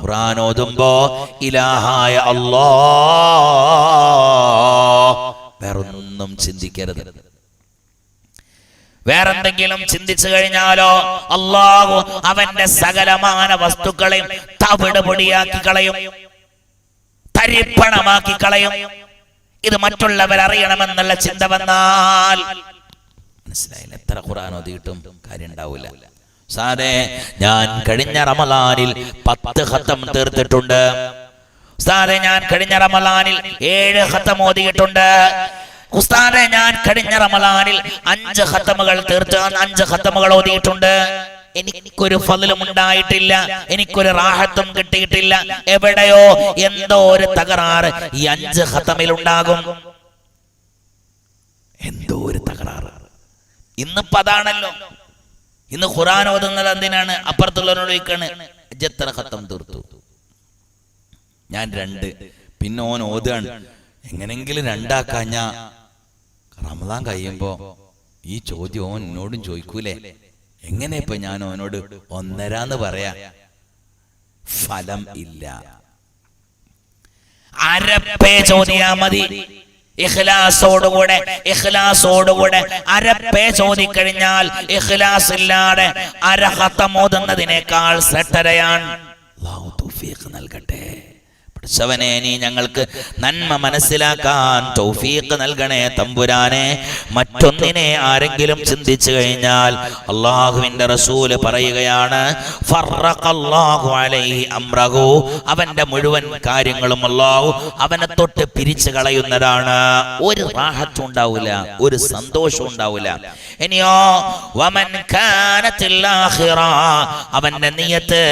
ഖുർആൻ ഓതുമ്പോ ഇലാഹായ അല്ലാ വേറൊന്നും ചിന്തിക്കരുത്. വേറെന്തെങ്കിലും ചിന്തിച്ചു കഴിഞ്ഞാലോ അള്ളാഹു അവന്റെ സകലമാന വസ്തുക്കളെയും തവിട് പൊടിയാക്കി കളയും തരിപ്പണമാക്കി കളയും. ഇത് മറ്റുള്ളവർ അറിയണമെന്നുള്ള ചിന്ത വന്നാൽ മനസ്സിലായില്ല? എത്ര ഖുർആൻ ഓതിയിട്ടും കാര്യം ഉണ്ടാവില്ല സാറേ ഞാൻ കഴിഞ്ഞ റമലാനിൽ പത്ത് ഹത്തം തീർത്തിട്ടുണ്ട്. ഉസ്താദെ ഞാൻ കഴിഞ്ഞ റമലാനിൽ ഏഴ് ഹത്തം ഓതിയിട്ടുണ്ട്. ഉസ്താദെ ഞാൻ കഴിഞ്ഞ റമലാനിൽ അഞ്ച് ഹത്തമുകൾ തീർത്ത് അഞ്ച് ഹത്തമുകൾ ഓതിയിട്ടുണ്ട്. എനിക്കൊരു ഫതിലും ഉണ്ടായിട്ടില്ല എനിക്കൊരു റാഹത്തും കിട്ടിയിട്ടില്ല. എവിടെയോ എന്തോ ഒരു തകരാറ് ഈ അഞ്ച് ഹത്തമിൽ ഉണ്ടാകും. എന്തോ ഒരു തകരാറ്. ഇന്നിപ്പോ അതാണല്ലോ. ഇന്ന് ഖുറാൻ ഓതുന്നത് എന്തിനാണ്? അപ്പുറത്തുള്ളവരോട് ചോദിക്കാണ് "ഇജ്ജ് എത്ര ഖത്തം തീർത്തു? ഞാൻ രണ്ട്. പിന്നെ ഓൻ ഓതുകയാണ്. എങ്ങനെങ്കിലും രണ്ടാക്കാൻ ഞാൻ റമദാൻ കഴിയുമ്പോ ഈ ചോദ്യം ഓൻ എന്നോടും ചോദിക്കൂലേ? എങ്ങനെ ഇപ്പൊ ഞാൻ ഓനോട് ഒന്നരാന്ന് പറയാ? ഫലം ഇല്ല. അരപ്പേ ചോദിയാ മതി. ഇഖ്ലാസോടുകൂടെ ഇഖ്ലാസോടുകൂടെ. അരപ്പേ ചോദിക്കഴിഞ്ഞാൽ ഇഖ്ലാസ് ഇല്ലാതെ അരഹത്തമോതുന്നതിനേക്കാൾ തൗഫീഖ് നൽകട്ടെ. പഠിച്ചവനെ നീ ഞങ്ങൾക്ക് നന്മ മനസ്സിലാക്കാൻ തൗഫീഖ് നൽകണേ തമ്പുരാനെ. മറ്റൊന്നിനെ ആരെങ്കിലും ചിന്തിച്ചു കഴിഞ്ഞാൽ അള്ളാഹുവിന്റെ റസൂൽ പറയുകയാണ് അംറഹു. അവന്റെ മുഴുവൻ കാര്യങ്ങളും അള്ളാഹു അവനെ തൊട്ട് പിരിച്ചു കളയുന്നതാണ്. ഒരു റാഹത്തും ഉണ്ടാവില്ല ഒരു സന്തോഷവും ഉണ്ടാവില്ല. ഇനിയോ വമൻ അവന്റെ നിയത്ത്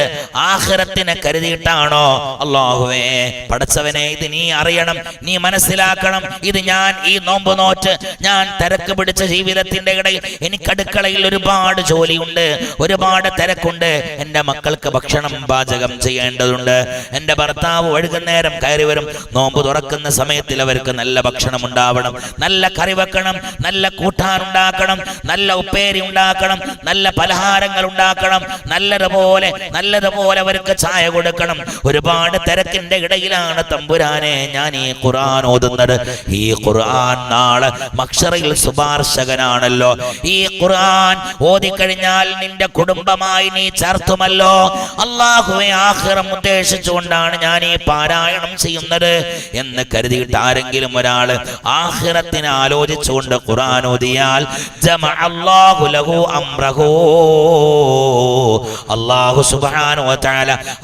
ആഖിറത്തിനെ കരുതിയിട്ടാണോ? അള്ളാഹുവേ പടച്ചവനെ ഇത് നീ അറിയണം നീ മനസ്സിലാക്കണം. ഇത് ഞാൻ ഈ നോമ്പ് നോറ്റ് ഞാൻ തിരക്ക് പിടിച്ച ജീവിതത്തിന്റെ ഇടയിൽ എനിക്ക് അടുക്കളയിൽ ഒരുപാട് ജോലിയുണ്ട് ഒരുപാട് തിരക്കുണ്ട്. എന്റെ മക്കൾക്ക് ഭക്ഷണം പാചകം ചെയ്യേണ്ടതുണ്ട്. എന്റെ ഭർത്താവ് വൈകുന്നേരം കയറി വരും. നോമ്പ് തുറക്കുന്ന സമയത്തിൽ അവർക്ക് നല്ല ഭക്ഷണം ഉണ്ടാവണം. നല്ല കറി വെക്കണം നല്ല കൂട്ടാൻ ഉണ്ടാക്കണം നല്ല ഉപ്പേരി ഉണ്ടാക്കണം നല്ല പലഹാരങ്ങൾ ഉണ്ടാക്കണം നല്ലതുപോലെ നല്ലതുപോലെ അവർക്ക് ചായ കൊടുക്കണം. ഒരുപാട് തിരക്കിന്റെ ഇടയിലാണ് തമ്പുരാനെ ഞാൻ ഈ ഖുർആൻ ഓതുന്നത്. ഈ ഖുർആൻ നാളെ മക്ഷറയിൽ ശുപാർശകനാണല്ലോ. ഈ ഖുർആൻ ഓതിക്കഴിഞ്ഞാൽ നിന്റെ കുടുംബമായി നീ ചേർത്തുമല്ലോ. അള്ളാഹുവെ ആഹ്റം ഉദ്ദേശിച്ചുകൊണ്ടാണ് ഞാൻ ഈ പാരായണം ചെയ്യുന്നത് എന്ന് കരുതിയിട്ട് ആരെങ്കിലും ഒരാൾ ആഹ്റത്തിനെ ആലോചിച്ചുകൊണ്ട് ഖുർആൻ ഓതിയാൽ ജമ ലഹു അല്ലാഹു സുബ്ഹാനഹു വ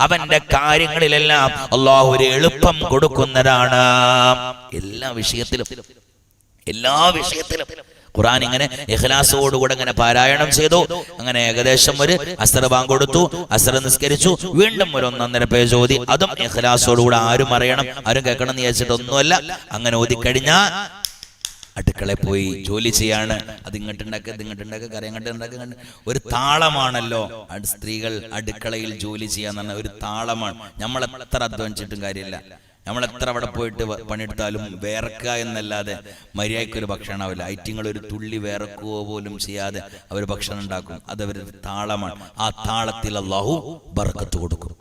അവന്റെ കാര്യങ്ങളിലെല്ലാം അല്ലാഹു ഒരു എളുപ്പം കൊടുക്കുന്നതാണ്. എല്ലാ വിഷയത്തിലും എല്ലാ വിഷയത്തിലും. ഖുറാൻ ഇങ്ങനെ എഹ്ലാസോടുകൂടെ ഇങ്ങനെ പാരായണം ചെയ്തു. അങ്ങനെ ഏകദേശം ഒരു അസർ ബാങ്ക് കൊടുത്തു അസർ നിസ്കരിച്ചു. വീണ്ടും ഒരു ഒന്നൊന്നര പേജ് ഓതി. അതും എഹ്ലാസോടുകൂടെ ആരും അറിയണം ആരും കേൾക്കണം എന്ന് വിചാരിച്ചിട്ടൊന്നുമല്ല. അങ്ങനെ ഓതിക്കഴിഞ്ഞാൽ അടുക്കളയിൽ പോയി ജോലി ചെയ്യാണ്. അത് ഇങ്ങോട്ടുണ്ടാക്കുക ഇത് ഇങ്ങോട്ടുണ്ടാക്കുക കറി അങ്ങോട്ട് ഉണ്ടാക്കുക ഒരു താളമാണല്ലോ. സ്ത്രീകൾ അടുക്കളയിൽ ജോലി ചെയ്യാന്ന് പറഞ്ഞ ഒരു താളമാണ്. നമ്മൾ എത്ര അധ്വാനിച്ചിട്ടും കാര്യമില്ല. നമ്മൾ എത്ര അവിടെ പോയിട്ട് പണിയെടുത്താലും വേർക്കുക എന്നല്ലാതെ മര്യാദയ്ക്ക് ഒരു ഭക്ഷണം ആവില്ല ഐറ്റിങ്ങൾ ഒരു തുള്ളി വേർക്കുകയോ പോലും ചെയ്യാതെ അവർ ഭക്ഷണം ഉണ്ടാക്കും. അത് അവരുടെ താളമാണ്. ആ താളത്തിൽ അള്ളാഹു ബർക്കത്ത് കൊടുക്കും.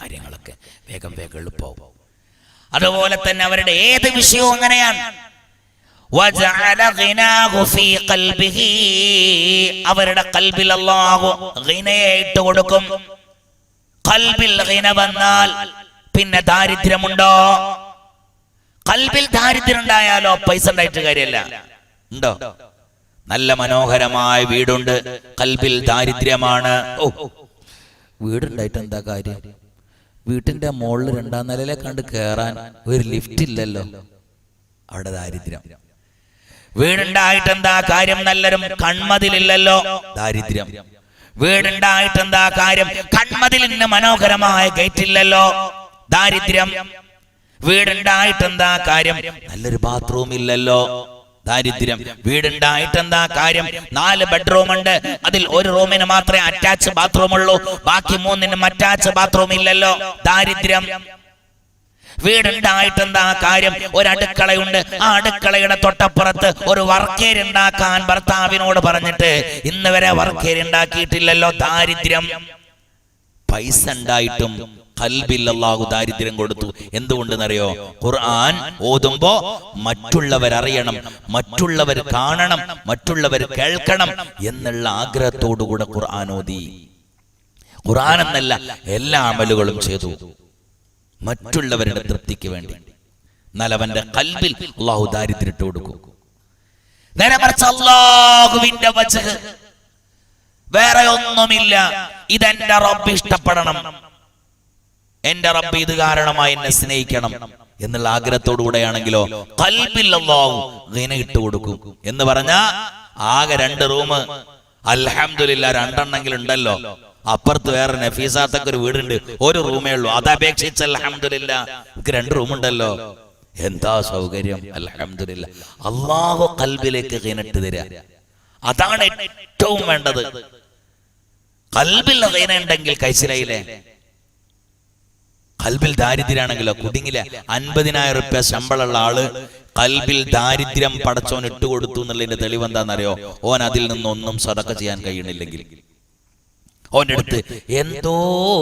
കാര്യങ്ങളൊക്കെ വേഗം വേഗം എളുപ്പമാവും അതുപോലെ തന്നെ അവരുടെ ഏത് വിഷയവും അങ്ങനെയാണ്. അവരുടെ കൽബിൽ ഇട്ട് കൊടുക്കും. കൽബിൽ ഗിന വന്നാൽ പിന്നെ ദാരിദ്ര്യമുണ്ടോ? കൽബിൽ ദാരിദ്ര്യം ഉണ്ടായാലോ പൈസ ഉണ്ടായിട്ട് കാര്യമല്ല. ഉണ്ടോ? നല്ല മനോഹരമായ വീടുണ്ട്. കൽബിൽ ദാരിദ്ര്യമാണ്. ഓ വീടുണ്ടായിട്ട് എന്താ കാര്യം? വീട്ടിന്റെ മുകളിൽ രണ്ടാം നിലയിലെ കണ്ട് കയറാൻ ഒരു ലിഫ്റ്റ് ഇല്ലല്ലോ. അവിടെ ദാരിദ്ര്യം. വീടുണ്ടായിട്ട് എന്താ കാര്യം നല്ലൊരു കൺമതിലില്ലല്ലോ? ദാരിദ്ര്യം. വീടുണ്ടായിട്ട് എന്താ കാര്യം കൺമതിലിന് മനോഹരമായ ഗേറ്റ് ഇല്ലല്ലോ ദാരിദ്ര്യം. വീടുണ്ടായിട്ട് എന്താ കാര്യം നല്ലൊരു ബാത്റൂം ഇല്ലല്ലോ? ദാരിദ്ര്യം. വീടുണ്ടായിട്ട് എന്താ കാര്യം നാല് ബെഡ്റൂം ഉണ്ട്. അതിൽ ഒരു റൂമിന് മാത്രമേ അറ്റാച്ച് ബാത്റൂം ഉള്ളൂ. ബാക്കി മൂന്നിനും അറ്റാച്ച് ബാത്റൂം ഇല്ലല്ലോ. ദാരിദ്ര്യം. വീടുണ്ടായിട്ട് എന്താ കാര്യം? ഒരു അടുക്കളയുണ്ട്. ആ അടുക്കളയുടെ തൊട്ടപ്പുറത്ത് ഒരു വർക്കേരി ഉണ്ടാക്കാൻ ഭർത്താവിനോട് പറഞ്ഞിട്ട് ഇന്ന് വരെ വർക്കേരി ഉണ്ടാക്കിയിട്ടില്ലല്ലോ ദാരിദ്ര്യം. പൈസ ഉണ്ടായിട്ടും കൽബിൽ അള്ളാഹു ദാരിദ്ര്യം കൊടുത്തു. എന്തുകൊണ്ടെന്നറിയോ? ഖുർആൻ ഓതുമ്പോ മറ്റുള്ളവർ അറിയണം മറ്റുള്ളവർ കാണണം മറ്റുള്ളവർ കേൾക്കണം എന്നുള്ള ആഗ്രഹത്തോടുകൂടെ ഖുർആൻ ഓതി. ഖുർആൻ എന്നല്ല എല്ലാ അമലുകളും ചെയ്തു. മറ്റുള്ളവരുടെ തൃപ്തിക്ക് വേണ്ടി. എന്നാൽ അവന്റെ കൽബിൽ അള്ളാഹു ദാരിദ്ര്യം ഇട്ട് കൊടുക്കും. നേരെ മറിച്ച് അള്ളാഹുവിന്റെ വചക് വേറെ ഒന്നുമില്ല. ഇതെന്റെ റബ്ബ് ഇഷ്ടപ്പെടണം. എന്റെ റബ്ബ് ഇത് കാരണമായി എന്നെ സ്നേഹിക്കണം എന്നുള്ള ആഗ്രഹത്തോടുകൂടെയാണെങ്കിലോ കൽബിൽ ഗിന ഇട്ട് കൊടുക്കും. എന്ന് പറഞ്ഞാ ആകെ രണ്ട് റൂം അൽഹംദുലില്ല രണ്ടെണ്ണെങ്കിലും ഉണ്ടല്ലോ. അപ്പുറത്ത് വേറെ നഫീസാത്തൊക്കെ ഒരു വീടുണ്ട്. ഒരു റൂമേ ഉള്ളൂ. അതപേക്ഷിച്ച് അലഹമില്ല എനിക്ക് രണ്ട് റൂമുണ്ടല്ലോ. എന്താ സൗകര്യം? അലഹമില്ല അള്ളാഹു കൽബിലേക്ക് കീനിട്ട് തരിക അതാണ് ഏറ്റവും വേണ്ടത്. കൽബിൽ കീനുണ്ടെങ്കിൽ കൈസിലയിലെ കൽബിൽ ദാരിദ്ര്യാണെങ്കിലോ കുടുങ്ങില്ല. അൻപതിനായിരം റുപ്യ ശമ്പളമുള്ള ആൾ കൽബിൽ ദാരിദ്ര്യം പടച്ചോൻ ഇട്ടുകൊടുത്തു എന്നുള്ളതിന്റെ തെളിവ് എന്താണെന്നറിയോ? ഓൻ അതിൽ നിന്നൊന്നും സതക്ക ചെയ്യാൻ കഴിയണില്ലെങ്കിൽ. ഓന്റെ അടുത്ത് എന്തോ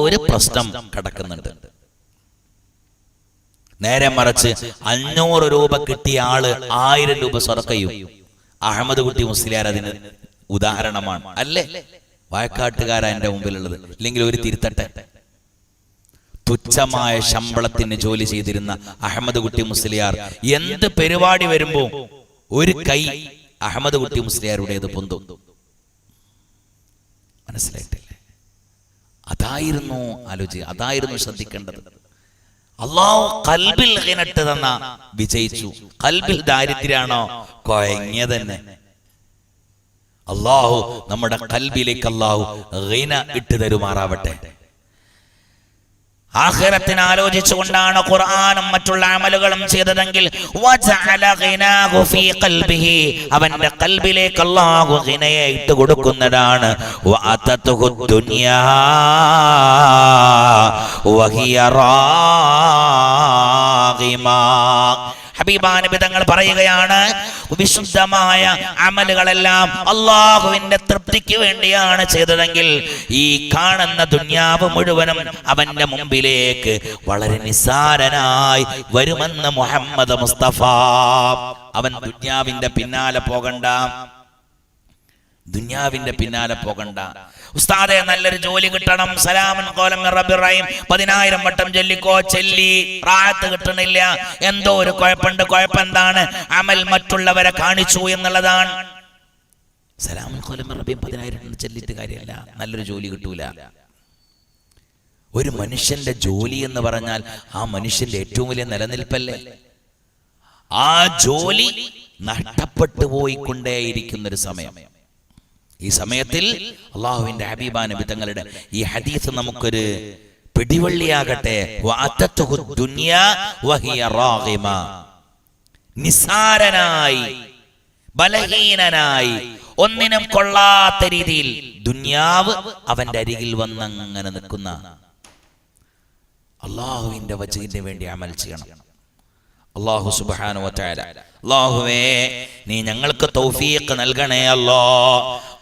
ഒരു പ്രശ്നം കിടക്കുന്നുണ്ട്. നേരെ മറിച്ച് അഞ്ഞൂറ് രൂപ കിട്ടിയ ആൾ ആയിരം രൂപ സ്വർക്കയും അഹമ്മദ് കുട്ടി മുസ്ലിയാർ അതിന് ഉദാഹരണമാണ്. അല്ലേ? വയക്കാട്ടുകാരാ എന്റെ മുമ്പിലുള്ളത്. ഇല്ലെങ്കിൽ ഒരു തിരുത്തട്ടെ. തുച്ഛമായ ശമ്പളത്തിന് ജോലി ചെയ്തിരുന്ന അഹമ്മദ് കുട്ടി മുസ്ലിയാർ എന്ത് പരിപാടി വരുമ്പോ ഒരു കൈ അഹമ്മദ് കുട്ടി മുസ്ലിയാരുടേത് പൊന്തു. മനസ്സിലായിട്ടില്ലേ അതായിരുന്നു ആലോചി അതായിരുന്നു ശ്രദ്ധിക്കേണ്ടത്. അള്ളാഹു കൽബിൽ കിണട്ട് തന്ന വിജയിച്ചു. കൽബിൽ ദാരിദ്ര്യാണോ കൊയങ്ങ തന്നെ അള്ളാഹു നമ്മുടെ കൽബിലേക്ക് അള്ളാഹു ഇട്ട് തരുമാറാവട്ടെ. ആഖിറത്തിന് ആലോചിച്ചുകൊണ്ടാണ് ഖുർആാനും മറ്റുള്ള അമലുകളും ചെയ്തതെങ്കിൽ അവന്റെ കൽബിലേക്ക് അല്ലാഹു ഗിനയെ ഇട്ട് കൊടുക്കുന്നതാണ്. വഹിയ ഹബീബാനബി തങ്ങൾ പറയുകയാണ് വിശുദ്ധമായ അമലുകളെല്ലാം അള്ളാഹുവിന്റെ തൃപ്തിക്ക് വേണ്ടിയാണ് ചെയ്തതെങ്കിൽ ഈ കാണുന്ന ദുന്യാവ് മുഴുവനും അവന്റെ മുമ്പിലേക്ക് വളരെ നിസാരനായി വരുമെന്ന് മുഹമ്മദ് മുസ്തഫ. അവൻ ദുന്യാവിന്റെ പിന്നാലെ പോകണ്ട. ദുന്യാവിന്റെ പിന്നാലെ പോകണ്ട. ഉസ്താദെ നല്ലൊരു ജോലി കിട്ടണം. സലാമൻ കോലം റബിറയും പതിനായിരം വട്ടം ചൊല്ലിക്കോ ചെല്ലി. റാത്ത് കിട്ടണില്ല. എന്തോ ഒരു കുഴപ്പമുണ്ട്. കുഴപ്പമെന്താണ്? അമൽ മറ്റുള്ളവരെ കാണിച്ചു എന്നുള്ളതാണ്. സലാമൻ കോലം റബിയും പതിനായിരം ചെല്ലിട്ട് കാര്യമല്ല. നല്ലൊരു ജോലി കിട്ടൂല. ഒരു മനുഷ്യന്റെ ജോലി എന്ന് പറഞ്ഞാൽ ആ മനുഷ്യന്റെ ഏറ്റവും വലിയ നിലനിൽപ്പല്ലേ? ആ ജോലി നഷ്ടപ്പെട്ടു പോയിക്കൊണ്ടേയിരിക്കുന്ന ഒരു സമയം. ഈ സമയത്തിൽ അള്ളാഹുവിന്റെ ഹബീബാ നബി തങ്ങളുടെ ഈ ഹദീസ് നമുക്കൊരു പിടിവള്ളിയാകട്ടെ. നിസാരനായി ബലഹീനനായി ഒന്നിനും കൊള്ളാത്ത രീതിയിൽ ദുന്യാവ് അവന്റെ അരികിൽ വന്നങ്ങനെ നിൽക്കുന്ന അള്ളാഹുവിന്റെ വചകിന് വേണ്ടി അമൽ ചെയ്യണം. അള്ളാഹു സുബാന അള്ളാഹുവേ നീ ഞങ്ങൾക്ക് തൗഫീഖ് നൽകണേ അല്ലോ.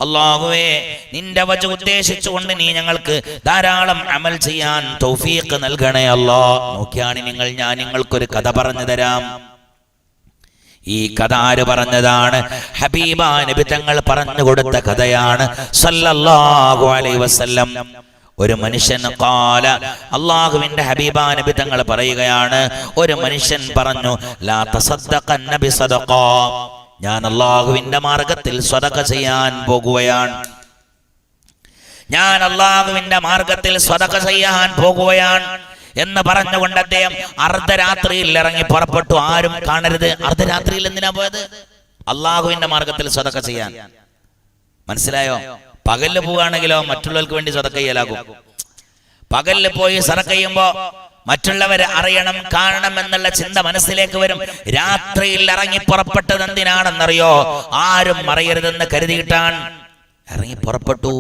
അള്ളാഹുവേ നിന്റെ വച ഉദ്ദേശിച്ചുകൊണ്ട് നീ ഞങ്ങൾക്ക് ധാരാളം അമൽ ചെയ്യാൻ തൗഫീഖ് നൽകണേ അല്ലോ. നോക്കിയാണ് നിങ്ങൾ ഞാൻ നിങ്ങൾക്കൊരു കഥ പറഞ്ഞു തരാം. ഈ കഥ ആര് പറഞ്ഞതാണ്? ഹബീബ നബി തങ്ങൾ പറഞ്ഞു കൊടുത്ത കഥയാണ്. സല്ലല്ലാഹു അലൈഹി വസല്ലം. ഒരു മനുഷ്യൻ കാല അള്ളാഹുവിന്റെ ഹബീബ നബി തങ്ങൾ പറയുകയാണ്. ഒരു മനുഷ്യൻ പറഞ്ഞു ലാ നബി ഞാൻ അള്ളാഹുവിന്റെ മാർഗത്തിൽ സ്വതക ചെയ്യാൻ പോകുകയാണ്. ഞാൻ അള്ളാഹുവിന്റെ മാർഗത്തിൽ സ്വതക ചെയ്യാൻ പോകുകയാണ് എന്ന് പറഞ്ഞുകൊണ്ട് അദ്ദേഹം അർദ്ധരാത്രിയിൽ ഇറങ്ങി പുറപ്പെട്ടു. ആരും കാണരുത്. അർദ്ധരാത്രിയിൽ എന്തിനാ പോയത്? അള്ളാഹുവിന്റെ മാർഗത്തിൽ സ്വതക ചെയ്യാൻ. മനസ്സിലായോ? പകലിൽ പോവുകയാണെങ്കിലോ മറ്റുള്ളവർക്ക് വേണ്ടി സ്വതക്ക ചെയ്യലാകും. പകലിൽ പോയി സതക്ക ചെയ്യുമ്പോ മറ്റുള്ളവരെ അറിയണം കാണണം എന്നുള്ള ചിന്ത മനസ്സിലേക്ക് വരും. രാത്രിയിൽ ഇറങ്ങി പുറപ്പെട്ടത് എന്തിനാണെന്നറിയോ? ആരും അറിയരുതെന്ന് കരുതിയിട്ടാണ് ഇറങ്ങി പുറപ്പെട്ടു.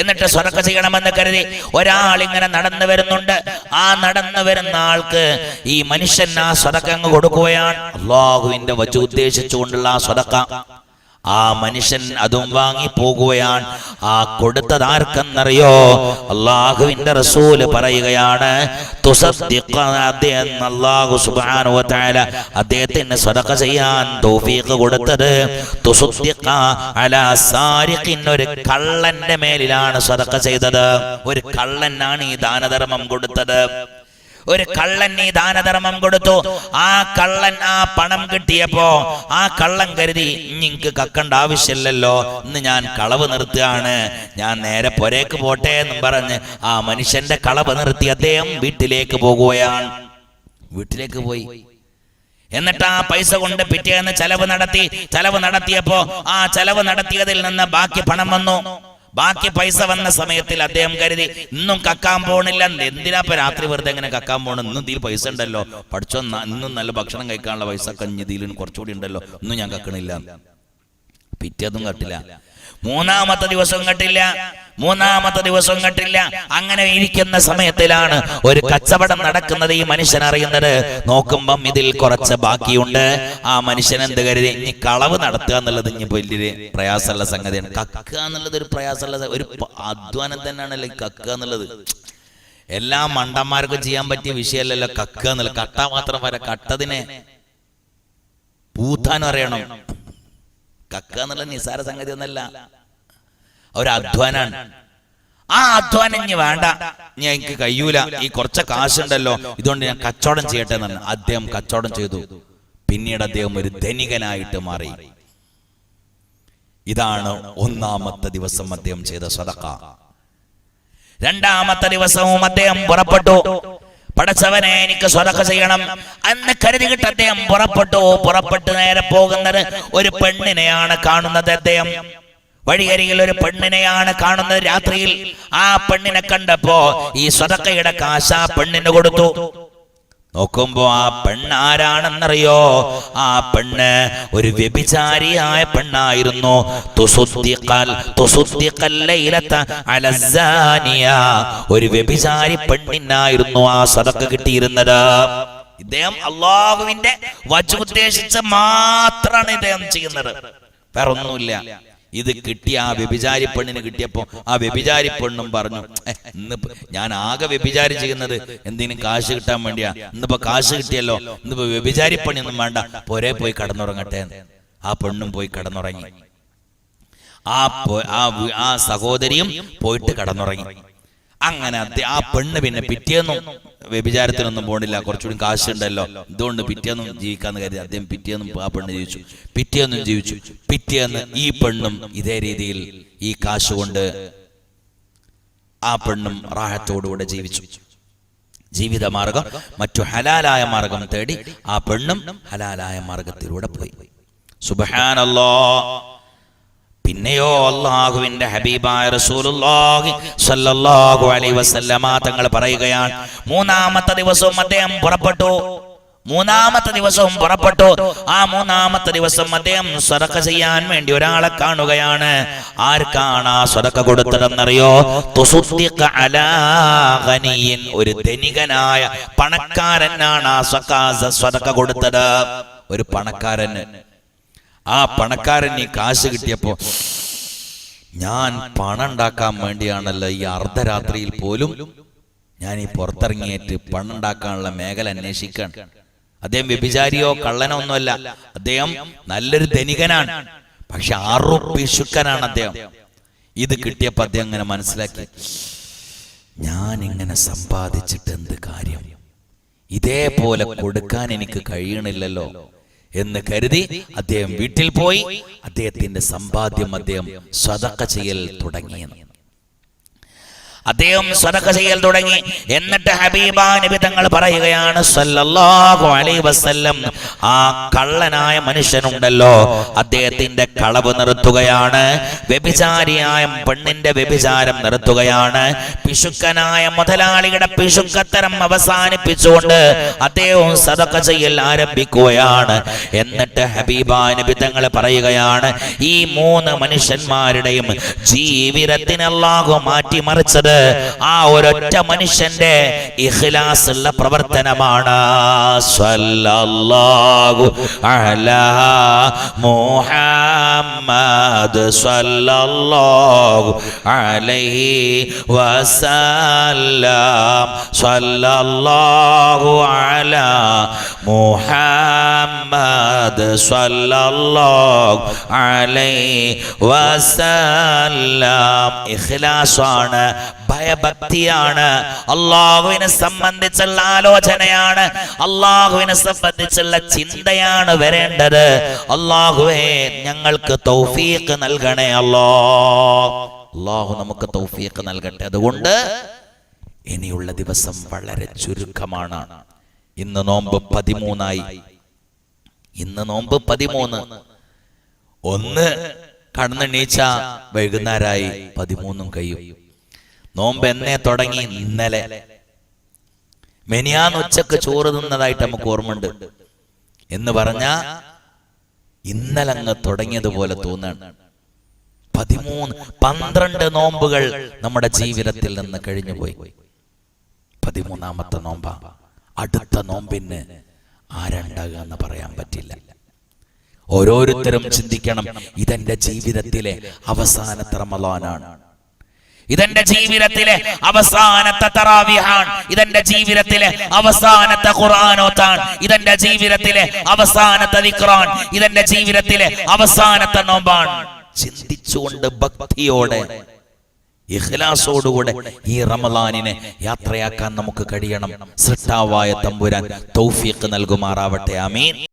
എന്നിട്ട് സ്വതക്ക ചെയ്യണമെന്ന് കരുതി ഒരാൾ ഇങ്ങനെ നടന്നു വരുന്നുണ്ട്. ആ നടന്നു വരുന്ന ആൾക്ക് ഈ മനുഷ്യൻ ആ സ്വതക്ക അങ്ങ് കൊടുക്കുകയാണ്. അള്ളാഹുവിന്റെ വച്ച് ഉദ്ദേശിച്ചുകൊണ്ടുള്ള ആ സ്വതക്ക ആ മനുഷ്യൻ അതും വാങ്ങി പോകുകയാണ്. ആ കൊടുത്തത് ആർക്കെന്നറിയോ അള്ളാഹുവിന്റെ റസൂൽ പറയുകയാണ് അള്ളാഹു തആല അദ്ദേഹത്തിന് സദഖ ചെയ്യാൻ തൗഫീഖ് കൊടുത്തത് ഒരു കള്ളന്റെ മേലിലാണ് സദഖ ചെയ്തത്. ഒരു കള്ളനാണ് ഈ ദാനധർമ്മം കൊടുത്തത്. ഒരു കള്ളൻ ഈ ദാനധർമ്മം കൊടുത്തു. ആ കള്ളൻ ആ പണം കിട്ടിയപ്പോ ആ കള്ളൻ കരുതി നിങ്ങൾക്ക് കക്കണ്ട ആവശ്യമില്ലല്ലോ. ഇന്ന് ഞാൻ കളവ് നിർത്തുകയാണ്. ഞാൻ നേരെ പൊരേക്ക് പോട്ടെ എന്നും പറഞ്ഞ് ആ മനുഷ്യന്റെ കളവ് നിർത്തി അദ്ദേഹം വീട്ടിലേക്ക് പോകുകയാണ്. വീട്ടിലേക്ക് പോയി. എന്നിട്ട് ആ പൈസ കൊണ്ട് പിറ്റേന്ന് ചെലവ് നടത്തി ചെലവ് നടത്തിയപ്പോ ആ ചെലവ് നടത്തിയതിൽ നിന്ന് ബാക്കി പണം വന്നു. ബാക്കി പൈസ വന്ന സമയത്തിൽ അദ്ദേഹം കരുതി ഇന്നും കക്കാൻ പോണില്ല. എന്തിനാ ഇപ്പൊ രാത്രി വെറുതെ എങ്ങനെ കക്കാൻ പോകണം ഇന്നും ഇതിൽ പൈസ ഉണ്ടല്ലോ. പഠിച്ചോ ഇന്നും നല്ല ഭക്ഷണം കഴിക്കാനുള്ള പൈസ കഞ്ഞി തീലിന് കുറച്ചുകൂടി ഉണ്ടല്ലോ. ഇന്നും ഞാൻ കക്കണില്ല. പിറ്റേതും കട്ടില്ല മൂന്നാമത്തെ ദിവസം കട്ടില്ല മൂന്നാമത്തെ ദിവസം കട്ടില്ല അങ്ങനെ ഇരിക്കുന്ന സമയത്തിലാണ് ഒരു കച്ചവടം നടക്കുന്നത് ഈ മനുഷ്യൻ അറിയുന്നത്. നോക്കുമ്പം ഇതിൽ കുറച്ച് ബാക്കിയുണ്ട്. ആ മനുഷ്യൻ എന്ത് കരുതി? ഇനി കളവ് നടത്തുക എന്നുള്ളത് ഇനി വലിയൊരു പ്രയാസമുള്ള സംഗതിയാണ്. കക്കുക എന്നുള്ളത് ഒരു പ്രയാസമുള്ള ഒരു അധ്വാനം തന്നെയാണല്ലോ കക്കുക എന്നുള്ളത്. എല്ലാ മണ്ടന്മാർക്കും ചെയ്യാൻ പറ്റിയ വിഷയമല്ലല്ലോ കക്കുക എന്നുള്ളത്. കട്ട മാത്രം വരെ കട്ടതിനെ പൂത്താൻ അറിയണം കക്ക എന്നുള്ള നിസാര സംഗതി ഒന്നല്ല ഒരു അധ്വാനാണ്. ആ അധ്വാനം ഇനി വേണ്ട. ഇനി എനിക്ക് കഴിയൂല. ഈ കുറച്ച് കാശുണ്ടല്ലോ. ഇതുകൊണ്ട് ഞാൻ കച്ചവടം ചെയ്യട്ടെ എന്നാണ്. അദ്ദേഹം കച്ചവടം ചെയ്തു. പിന്നീട് അദ്ദേഹം ഒരു ധനികനായിട്ട് മാറി. ഇതാണ് ഒന്നാമത്തെ ദിവസം അദ്ദേഹം ചെയ്ത സ്വതക്ക രണ്ടാമത്തെ ദിവസവും അദ്ദേഹം പുറപ്പെട്ടു. പടച്ചവനെ എനിക്ക് സ്വതക്ക ചെയ്യണം. അന്ന് കരുതിയിട്ട് അദ്ദേഹം പുറപ്പെട്ടു. പുറപ്പെട്ടു നേരെ പോകുന്നത് ഒരു പെണ്ണിനെയാണ് കാണുന്നത് അദ്ദേഹം. വഴിയരികിൽ ഒരു പെണ്ണിനെയാണ് കാണുന്നത് രാത്രിയിൽ. ആ പെണ്ണിനെ കണ്ടപ്പോ ഈ സ്വതക്കയുടെ കാശ് പെണ്ണിന് കൊടുത്തു. നോക്കുമ്പോ ആ പെണ്ണാരാണെന്നറിയോ? ആ പെണ്ണ് ഒരു വ്യഭിചാരിയായ പെണ്ണായിരുന്നു. ഒരു വ്യഭിചാരി പെണ്ണിനായിരുന്നു ആ സതക്ക് കിട്ടിയിരുന്നത്. ഇദ്ദേഹം അള്ളാഹുവിന്റെ വചുദ്ദേശിച്ച് മാത്രമാണ് ഇദ്ദേഹം ചെയ്യുന്നത്. വേറെ ഒന്നുമില്ല ഇത് കിട്ടിയ ആ വ്യഭിചാരി പെണ്ണിന് കിട്ടിയപ്പോ ആ വ്യഭിചാരി പെണ്ണും പറഞ്ഞു "ഏ, ഇന്നിപ്പോ ഞാൻ ആകെ വ്യഭിചാരി ചെയ്യുന്നത് എന്തെങ്കിലും കാശ് കിട്ടാൻ വേണ്ടിയാ. ഇന്നിപ്പോ കാശ് കിട്ടിയല്ലോ. ഇന്നിപ്പോ വ്യഭിചാരി പണിയൊന്നും വേണ്ട. പോരെ പോയി കടന്നുറങ്ങട്ടെ എന്ന്." ആ പെണ്ണും പോയി കടന്നുറങ്ങി. ആ ആ സഹോദരിയും പോയിട്ട് കടന്നുറങ്ങി. അങ്ങനെ ആ പെണ്ണ് പിന്നെ പിറ്റേന്നും വ്യഭിചാരത്തിനൊന്നും പോണില്ല. കുറച്ചുകൂടി കാശുണ്ടല്ലോ. ഇതുകൊണ്ട് പിറ്റേന്നും ജീവിക്കാന്ന് കരുതി അദ്ദേഹം പിറ്റേന്നും ആ പെണ്ണ് ജീവിച്ചു. പിറ്റേന്നും ജീവിച്ചു. പിറ്റേന്ന് ഈ പെണ്ണും ഇതേ രീതിയിൽ ഈ കാശ് കൊണ്ട് ആ പെണ്ണും റാഹത്തോടുകൂടെ ജീവിച്ചു. ജീവിത മാർഗം മറ്റു ഹലാലായ മാർഗം തേടി ആ പെണ്ണും ഹലാലായ മാർഗത്തിലൂടെ പോയി. സുബഹാനല്ലോ. പിന്നെയോ അള്ളാഹുവിന്റെ ഹബീബായ റസൂലുള്ളാഹി അലൈഹി വസല്ലമ തങ്ങൾ പറയുകയാണ് മൂന്നാമത്തെ ദിവസവും അദ്ദേഹം പുറപ്പെട്ടു. മൂന്നാമത്തെ ദിവസവും പുറപ്പെട്ടു. ആ മൂന്നാമത്തെ ദിവസം അദ്ദേഹം സ്വതക്ക ചെയ്യാൻ വേണ്ടി ഒരാളെ കാണുകയാണ്. ആർക്കാണ് ആ സ്വതക്ക കൊടുത്തതെന്നറിയോ. ഒരു ധനികനായ പണക്കാരനാണ് ആ സ്വതക്ക കൊടുത്തത്. ഒരു പണക്കാരന് ആ പണക്കാരൻ ഈ കാശ് കിട്ടിയപ്പോ ഞാൻ പണം ഉണ്ടാക്കാൻ വേണ്ടിയാണല്ലോ ഈ അർദ്ധരാത്രിയിൽ പോലും ഞാൻ ഈ പുറത്തിറങ്ങിയിട്ട് പണം ഉണ്ടാക്കാനുള്ള മേഖല അന്വേഷിക്കാൻ. അദ്ദേഹം വ്യഭിചാരിയോ കള്ളനോ ഒന്നുമല്ല. അദ്ദേഹം നല്ലൊരു ധനികനാണ്. പക്ഷെ ആറു പിശുക്കനാണ് അദ്ദേഹം. ഇത് കിട്ടിയപ്പോ അദ്ദേഹം അങ്ങനെ മനസ്സിലാക്കി. ഞാൻ ഇങ്ങനെ സമ്പാദിച്ചിട്ട് എന്ത് കാര്യം? ഇതേപോലെ കൊടുക്കാൻ എനിക്ക് കഴിയണില്ലല്ലോ. എന്ന് കരുതി അദ്ദേഹം വീട്ടിൽ പോയി അദ്ദേഹത്തിന്റെ സമ്പാദ്യം അദ്ദേഹം സ്വതക്ക ചെയ്യൽ തുടങ്ങിയെന്ന്. അദ്ദേഹം സ്വതക്ക ചെയ്യൽ തുടങ്ങി. എന്നിട്ട് ഹബീബ നബി തങ്ങൾ പറയുകയാണ് സല്ലല്ലാഹു അലൈഹി വസല്ലം ആ കള്ളനായ മനുഷ്യനുണ്ടല്ലോ. അദ്ദേഹത്തിന്റെ കളവ് നിർത്തുകയാണ്. വ്യഭിചാരിയായ പെണ്ണിന്റെ വ്യഭിചാരം നിർത്തുകയാണ്. പിശുക്കനായ മുതലാളിയുടെ പിശുക്കത്തരം അവസാനിപ്പിച്ചുകൊണ്ട് അദ്ദേഹം സതക്ക ചെയ്യൽ ആരംഭിക്കുകയാണ്. എന്നിട്ട് ഹബീബ നബി തങ്ങൾ പറയുകയാണ് ഈ മൂന്ന് മനുഷ്യന്മാരുടെയും ജീവിതത്തിനല്ലാകും മാറ്റിമറിച്ചത് ആ ഒരൊറ്റ മനുഷ്യന്റെ ഇഖ്ലാസ് ഉള്ള പ്രവർത്തനമാണ് സല്ലല്ലാഹു അലാ മുഹമ്മദ് സല്ലല്ലാഹു അലൈഹി വസല്ലം സല്ലല്ലാഹു അലാ മുഹമ്മദ് സല്ലല്ലാഹു അലൈഹി വസല്ലം ഇഖ്ലാസാണ് ഭയഭക്തിയാണ്. അള്ളാഹുവിനെ സംബന്ധിച്ചുള്ള ആലോചനയാണ്. അള്ളാഹുവിനെ സംബന്ധിച്ചുള്ള ചിന്തയാണ് വരേണ്ടത്. അള്ളാഹുവേ ഞങ്ങൾക്ക് തൗഫീഖ് നൽകണേ അല്ലോ അള്ളാഹു നമുക്ക് തൗഫീഖ് നൽകട്ടെ. അതുകൊണ്ട് ഇനിയുള്ള ദിവസം വളരെ ചുരുക്കമാണ്. ഇന്ന് നോമ്പ് പതിമൂന്നായി. ഇന്ന് നോമ്പ് പതിമൂന്ന്. ഒന്ന് കടന്നെണീച്ച വൈകുന്നേരമായി പതിമൂന്നും കഴിയും. നോമ്പ് എന്നേ തുടങ്ങി ഇന്നലെ. മെനിയാന്ന് ഉച്ചയ്ക്ക് ചോറ് തിന്നതായിട്ട് നമുക്ക് ഓർമ്മയുണ്ട്. എന്ന് പറഞ്ഞ ഇന്നലെ അങ്ങ് തുടങ്ങിയതുപോലെ തോന്നാണ്. പതിമൂന്ന് പന്ത്രണ്ട് നോമ്പുകൾ നമ്മുടെ ജീവിതത്തിൽ നിന്ന് കഴിഞ്ഞുപോയി. പതിമൂന്നാമത്തെ നോമ്പ. അടുത്ത നോമ്പിന് ആരുണ്ടാകുക എന്ന് പറയാൻ പറ്റില്ല. ഓരോരുത്തരും ചിന്തിക്കണം ഇതെന്റെ ജീവിതത്തിലെ അവസാനത്തെ റമളാനാണ് ഇതെന്റെ ജീവിതത്തിലെ അവസാനത്തെ തറാവിഹാൻ ഇതെന്റെ ജീവിതത്തിലെ അവസാനത്തെ ഖുർആാനോത്താൻ ഇതെന്റെ ജീവിതത്തിലെ അവസാനത്തെ വിക്രാൻ ഇതെന്റെ ജീവിതത്തിലെ അവസാനത്തെ നോമ്പാണ്. ചിന്തിച്ചുകൊണ്ട് ഭക്തിയോടെ ഇഖ്ലാസോടുകൂടെ ഈ റമലാനിനെ യാത്രയാക്കാൻ നമുക്ക് കഴിയണം. സൃഷ്ടാവായ തമ്പുരാൻ തൗഫീഖ് നൽകുമാറാവട്ടെ. ആമീൻ.